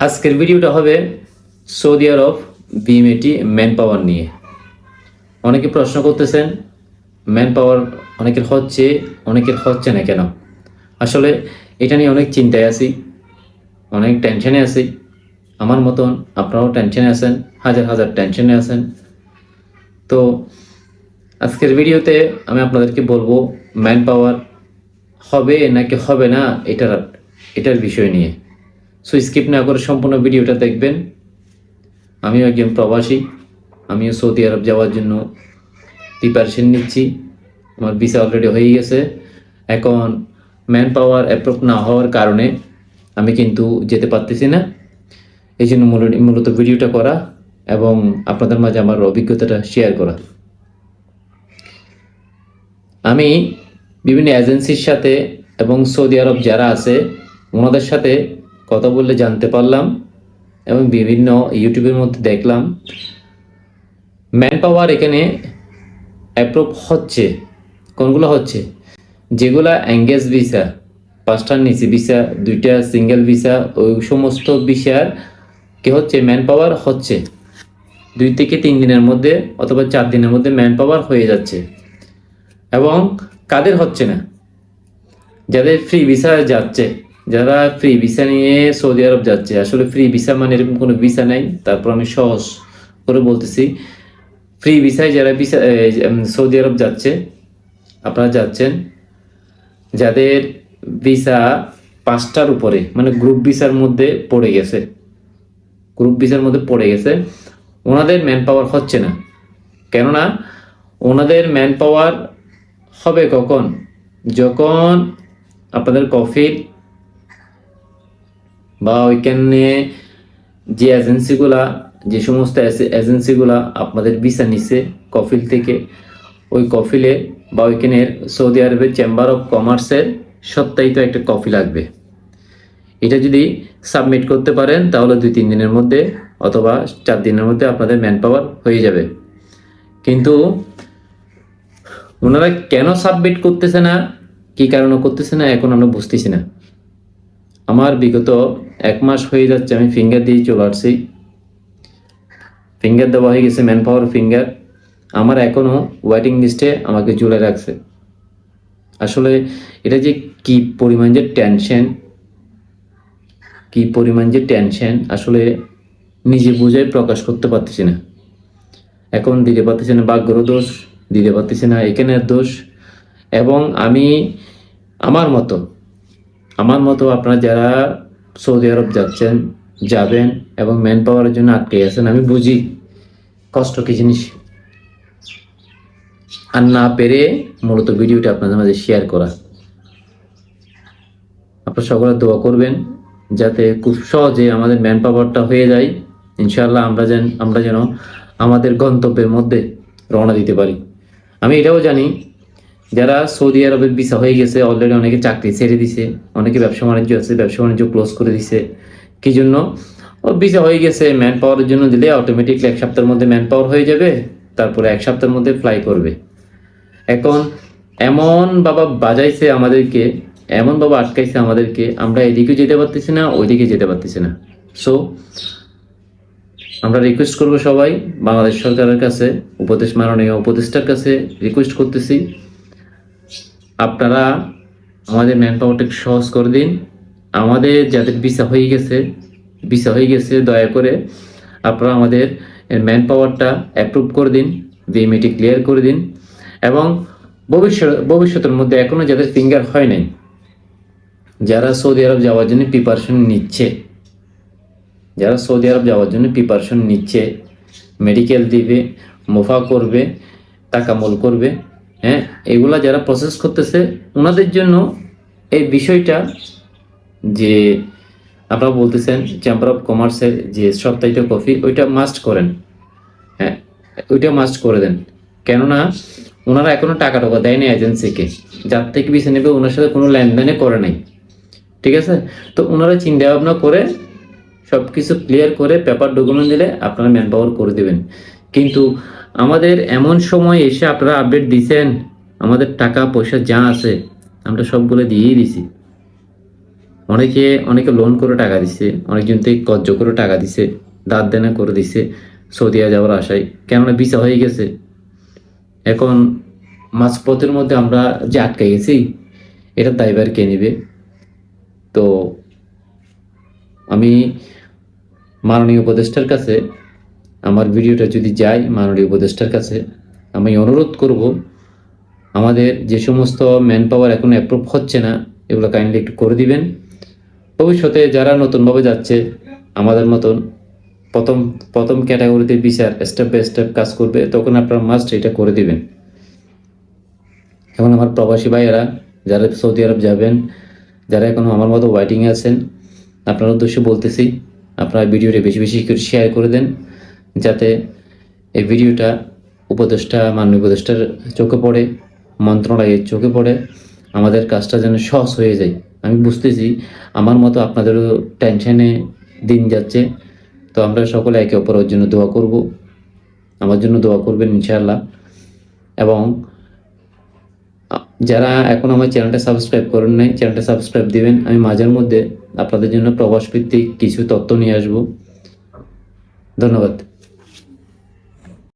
আজকের ভিডিওটা হবে Saudi Arab BMET man power নিয়ে। অনেকে প্রশ্ন করতেছেন ম্যান পাওয়ার অনেকের হচ্ছে অনেকের হচ্ছে না কেন? আসলে এটা নিয়ে অনেক চিন্তায় আছি, অনেক টেনশনে আছি। আমার মতন আপনারাও টেনশনে আছেন, হাজার হাজার টেনশনে আছেন। তো আজকের ভিডিওতে আমি আপনাদেরকে বলব ম্যান পাওয়ার হবে নাকি হবে না, এটার এটার বিষয় নিয়ে। সো স্কিপ না করে সম্পূর্ণ ভিডিওটা দেখবেন। আমিও একজন প্রবাসী, আমিও সৌদি আরব যাওয়ার জন্য প্রিপারেশন নিচ্ছি। আমার ভিসা অলরেডি হয়ে গেছে। এখন ম্যান পাওয়ার অ্যাপ্রুভ না হওয়ার কারণে আমি কিন্তু যেতে পারতেছি না। এই জন্য মূল- মূলত ভিডিওটা করা এবং আপনাদের মাঝে আমার অভিজ্ঞতাটা শেয়ার করা। আমি বিভিন্ন এজেন্সির সাথে এবং সৌদি আরব যারা আছে, ওনাদের সাথে কথা বললে জানতে পারলাম এবং বিভিন্ন ইউটিউবের মধ্যে দেখলাম। ম্যান পাওয়ার এখানে অ্যাপ্রুভ হচ্ছে। কোনগুলো হচ্ছে? যেগুলা অ্যাঙ্গেজ ভিসা পাঁচটার নিচে ভিসা দুইটা সিঙ্গেল ভিসা ওই সমস্ত ভিসার কি হচ্ছে? ম্যান পাওয়ার হচ্ছে। দুই থেকে তিন দিনের মধ্যে অথবা চার দিনের মধ্যে ম্যান পাওয়ার হয়ে যাচ্ছে। এবং কাদের হচ্ছে না? যাদের ফ্রি ভিসা যাচ্ছে। যারা ফ্রি ভিসা নিয়ে সৌদি আরব যাচ্ছে, আসলে ফ্রি ভিসা মানে এরকম কোনো ভিসা নাই, তারপর আমি সহজ করে বলতেছি। ফ্রি ভিসায় যারা ভিসা সৌদি আরব যাচ্ছে, আপনারা যাচ্ছেন, যাদের ভিসা পাঁচটার উপরে মানে গ্রুপ ভিসার মধ্যে পড়ে গেছে গ্রুপ ভিসার মধ্যে পড়ে গেছে, ওনাদের ম্যান পাওয়ার হচ্ছে না। কেননা, ওনাদের ম্যান পাওয়ার হবে কখন? যখন আপনাদের কফিল বা ওইখানে যে এজেন্সিগুলা যে সমস্ত এজেন্সিগুলা আপনাদের ভিসা নিছে কফিল থেকে, ওই কফিলে বা ওইখানের সৌদি আরবের চেম্বার অফ কমার্সের সত্যায়িত একটা কফি লাগবে। এটা যদি সাবমিট করতে পারেন, তাহলে দুই, তিন দিনের মধ্যে অথবা চার দিনের মধ্যে আপনাদের ম্যান পাওয়ার হয়ে যাবে। কিন্তু ওনারা কেন সাবমিট করতেছে না, কি কারণে করতেছে না, এখন আমরা বুঝতেছি না। আমার বিগত এক মাস হয়ে যাচ্ছে, আমি ফিঙ্গার দিয়ে চলে আসছি। ফিঙ্গার দেওয়া হয়ে গেছে ম্যান পাওয়ার ফিঙ্গার আমার এখনও ওয়েটিং লিস্টে আমাকে ঝুলে রাখছে। আসলে এটা যে কি পরিমাণ যে টেনশন কি পরিমাণ যে টেনশন আসলে নিজে বুঝাই প্রকাশ করতে পারতেছি না। এখন দিতে পারতেছি না বাগ্যর দোষ, দিতে পারতেছি না এখানের দোষ। এবং আমি, আমার মতো আমার মতো আপনারা যারা সৌদি আরব যাচ্ছেন, যাবেন এবং ম্যান পাওয়ারের জন্য আটকে আছেন, আমি বুঝি কষ্ট কি জিনিস। আর না পেরে মূলত ভিডিওটা আপনাদের মাঝে শেয়ার করা। আপনারা সকলে দোয়া করবেন যাতে খুব সহজে আমাদের ম্যান পাওয়ারটা হয়ে যায়। ইনশাআল্লাহ আমরা যেন আমরা যেন আমাদের গন্তব্যের মধ্যে রওনা দিতে পারি। আমি এটাও জানি যারা সৌদি আরবের ভিসা হয়ে গেছে অলরেডি অনেকে চাকরি ছেড়ে দিছে, অনেকে ব্যবসা বাণিজ্য আছে, ব্যবসা বাণিজ্য ক্লোজ করে দিছে। কি জন্য? ভিসা হয়ে গেছে ম্যান পাওয়ারের জন্য দিলে অটোমেটিকলি এক সপ্তাহের মধ্যে ম্যান পাওয়ার হয়ে যাবে, তারপরে এক সপ্তাহের মধ্যে ফ্লাই করবে। এখন এমন বাবা বাজাইছে আমাদেরকে, এমন বাবা আটকাইছে আমাদেরকে, আমরা এদিকে যেতে পারতেছি না, ওইদিকে যেতে পারতেছি না। সো আমরা রিকোয়েস্ট করব সবাই, বাংলাদেশ সরকারের কাছে, উপদেশ মাননীয় উপদেষ্টার কাছে রিকোয়েস্ট করতেছি। আপনারা আমাদের ম্যান পাওয়ারটা একটু সহজ করে দিন। আমাদের যাদের ভিসা হয়ে গেছে ভিসা হয়ে গেছে, দয়া করে আপনারা আমাদের ম্যান পাওয়ারটা অ্যাপ্রুভ করে দিন ভিএমএটি ক্লিয়ার করে দিন এবং ভবিষ্যৎ, ভবিষ্যতের মধ্যে এখনও যাদের ফিঙ্গার হয় নাই, যারা সৌদি আরব যাওয়ার জন্য প্রিপারেশন নিচ্ছে, যারা সৌদি আরব যাওয়ার জন্য প্রিপারেশন নিচ্ছে মেডিকেল দিবে, মোফা করবে তাকামল করবে হ্যাঁ এগুলা যারা প্রসেস করতেছে ওনাদের জন্য এই বিষয়টা যে আপনারা বলতেছেন চেম্বার অফ কমার্সের যে সপ্তাহিত কফি ওইটা মাস্ট করেন। হ্যাঁ ওইটা মাস্ট করে দেন। কেননা ওনারা এখনও টাকা টাকা দেয়নি এজেন্সিকে যার থেকে বেছে নেবে ওনার সাথে কোনো লেনদেনে করে নাই। ঠিক আছে? তো ওনারা চিন্তা ভাবনা করে সব কিছু ক্লিয়ার করে পেপার ডকুমেন্ট দিলে আপনারা ম্যান পাওয়ার করে দেবেন। কিন্তু আমাদের এমন সময় এসে আপনারা আপডেট দিছেন। আমাদের টাকা, পয়সা যা আছে, আমরা সবগুলো দিয়েই দিছি। অনেকে অনেকে লোন করে টাকা দিছে, অনেকজন থেকে কর্জ করে টাকা দিছে দাঁত দেনা করে দিছে সৌদিয়া যাওয়ার আশায়। কেননা ভিসা হয়ে গেছে। এখন মাঝপথের মধ্যে আমরা যে আটকে গেছি, এটা দায়বার কে নেবে? তো আমি মাননীয় উপদেষ্টার কাছে আমার ভিডিওটা যদি যায় মাননীয় উপদেষ্টার কাছে, আমি অনুরোধ করব, আমাদের যে সমস্ত ম্যান পাওয়ার এখন অ্যাপ্রুভ হচ্ছে না, এগুলো কাইন্ডলি একটু করে দিবেন। ভবিষ্যতে যারা নতুনভাবে যাচ্ছে, আমাদের মতন প্রথম প্রথম ক্যাটাগরিতে বিচার স্টেপ বাই স্টেপ কাজ করবে, তখন আপনারা মাস্ট এটা করে দিবেন। এখন আমার প্রবাসী ভাইয়েরা, যারা সৌদি আরব যাবেন, যারা এখনও আমার মতো ওয়াইটিংয়ে আছেন, আপনার উদ্দেশ্যে বলতেছি, আপনারা ভিডিওটা বেশি বেশি করে শেয়ার করে দেন। যাতে এই ভিডিওটা উপদেষ্টা, মাননীয় উপদেষ্টার চোখে পড়ে, মন্ত্রণালয়ের চোখে পড়ে, আমাদের কাজটা যেন সহজ হয়ে যায়। আমি বুঝতেছি, আমার মতো আপনাদেরও টেনশনে দিন যাচ্ছে, তো আমরা সকলে একে অপরের জন্য দোয়া করব। আমার জন্য দোয়া করবেন ইনশাআল্লাহ। এবং যারা এখন আমার চ্যানেলটা সাবস্ক্রাইব করেন নাই, চ্যানেলটা সাবস্ক্রাইব দিবেন, আমি মাঝের মধ্যে আপনাদের জন্য প্রবাস ভিত্তিক কিছু তথ্য নিয়ে আসব। ধন্যবাদ।